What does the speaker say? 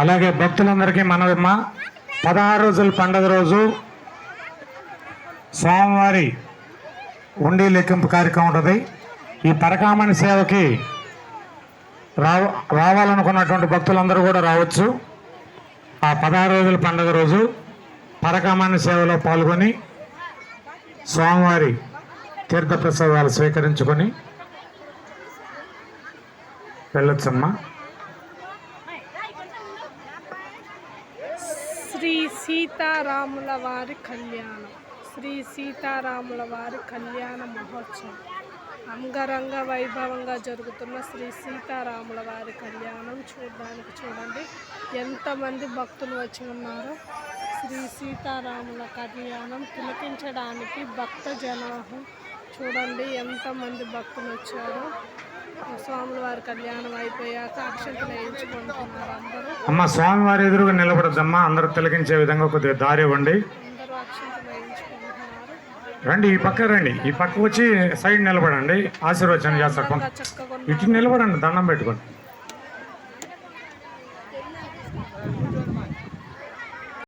అలాగే భక్తులందరికీ మనవిమ్మ. పదహారు రోజుల పండుగ రోజు స్వామివారి ఉండి లెక్కింపు కార్యక్రమం ఉంటుంది. ఈ పరకామణి సేవకి రావ రావాలనుకున్నటువంటి భక్తులందరూ కూడా రావచ్చు. ఆ పదహారు రోజుల పండుగ రోజు పరకామణి సేవలో పాల్గొని స్వామివారి తీర్థ ప్రసాదాలు స్వీకరించుకొని వెళ్ళొచ్చమ్మా. శ్రీ సీతారాముల వారి కళ్యాణం. శ్రీ సీతారాముల వారి కళ్యాణ మహోత్సవం. అంగరంగ వైభవంగా జరుగుతున్న శ్రీ సీతారాముల వారి కళ్యాణం చూడడానికి చూడండి. ఎంతమంది భక్తులు వచ్చి ఉన్నారో. శ్రీ సీతారాముల కళ్యాణం తిలకించడానికి భక్త జనాహం. చూడండి ఎంతమంది భక్తులు వచ్చారో. స్వామివారి కళ్యాణం అయిపోయాక అక్షంతలు వేయించుకుంటున్నారు అందరూ. అమ్మ స్వామివారి ఎదురుగా నిలబడద్దమ్మా. అందరూ తిలకించే విధంగా కొద్దిగా దారి ఇవ్వండి. రండి ఈ పక్క రండి. ఈ పక్క వచ్చి సైడ్ నిలబడండి. ఆశీర్వచనం చేస్తారు ఇటు నిలబడండి దండం పెట్టుకోండి.